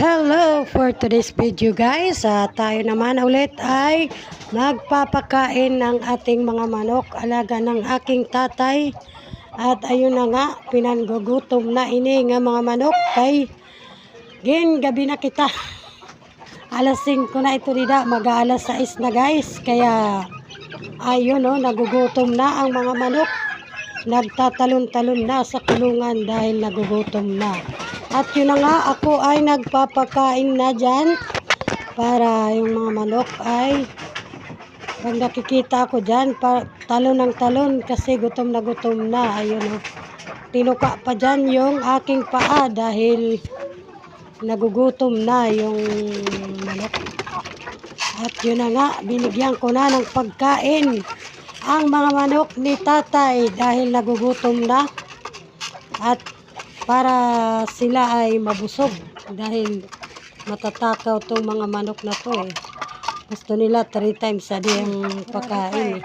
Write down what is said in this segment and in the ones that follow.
Hello for today's video guys. Ah, tayo naman ulit ay magpapakain ng ating mga manok. Alaga ng aking tatay. At ayun na nga, pinanggugutom na ini nga mga manok kay gin gabi na kita. Alas 5 na ito nida, mag alas 6 na guys. Kaya ayun oh, nagugutom na ang mga manok. Nagtatalon-talon na sa kulungan dahil nagugutom na. At yun na nga, ako ay nagpapakain na dyan para yung mga manok ay pag nakikita ako dyan, pa, talon ng talon kasi gutom na gutom na. Ayun o. Tinuka pa dyan yung aking paa dahil nagugutom na yung manok. At yun na nga, binigyan ko na ng pagkain ang mga manok ni tatay dahil nagugutom na. At para sila ay mabusog dahil matatakaw tong mga manok na to eh. Gusto nila 3 times a day ang pagkain eh.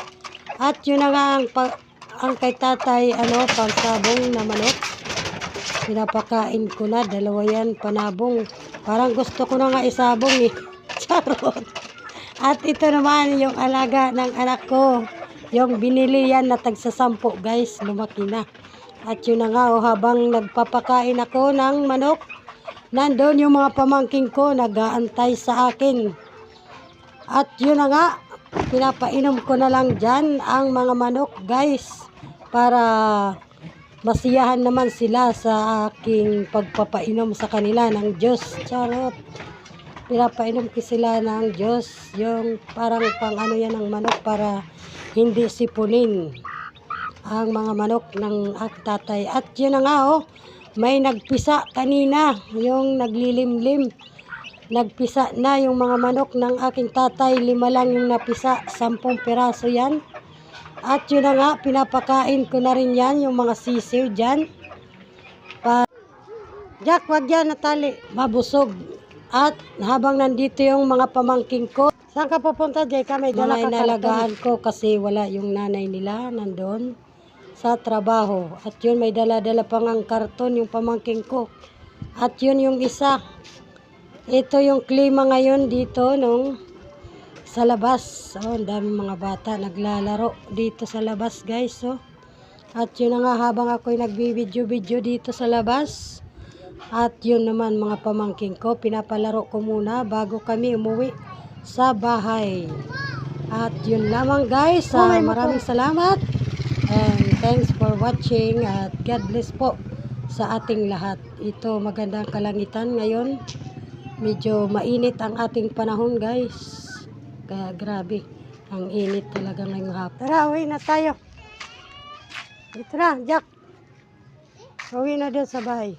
At yun na nga ang, pa- ang kay tatay ano, pangsabong na manok. Pinapakain ko na, dalawa yan, panabong. Parang gusto ko na nga isabong eh. Charot. At ito naman yung alaga ng anak ko. Yung binili yan na tagsasampo guys, lumaki na. At yun na nga, oh, habang nagpapakain ako ng manok, nandun yung mga pamangking ko nag-aantay sa akin. At yun na nga, pinapainom ko na lang dyan ang mga manok guys para masiyahan naman sila sa aking pagpapainom sa kanila ng Diyos. Charot. Pinapainom ko sila ng Diyos. Yung parang pang ano yan ng manok para hindi sipunin ang mga manok ng aking tatay. At yun na nga oh, may nagpisa kanina, yung naglilimlim. Nagpisa na yung mga manok ng aking tatay, lima lang yung napisa, sampung piraso yan. At yun na nga, pinapakain ko na rin yan, yung mga sisiw dyan. Pa Jack, wag yan, Natali. Mabusog. At habang nandito yung mga pamangking ko, saan ka pupunta, Jay? May dala ka inalagaan ko kasi wala yung nanay nila nandun sa trabaho. At yun, may dala-dala pang ang karton yung pamangking ko. At yun yung isa. Ito yung klima ngayon dito nung sa labas. Oh, ang dami mga bata naglalaro dito sa labas, guys. Oh. At yun na nga habang ako'y nagbibidyo-video dito sa labas. At yun naman mga pamangking ko, pinapalaro ko muna bago kami umuwi sa bahay. At yun lamang guys, Ah, maraming salamat. And thanks for watching at God bless po sa ating lahat. Ito magandang kalangitan ngayon. Medyo mainit ang ating panahon guys. Kaya grabe, ang init talaga ngayong hapon. Tara, uwi na tayo. Ito na, Jack. Uwi na din sa bahay.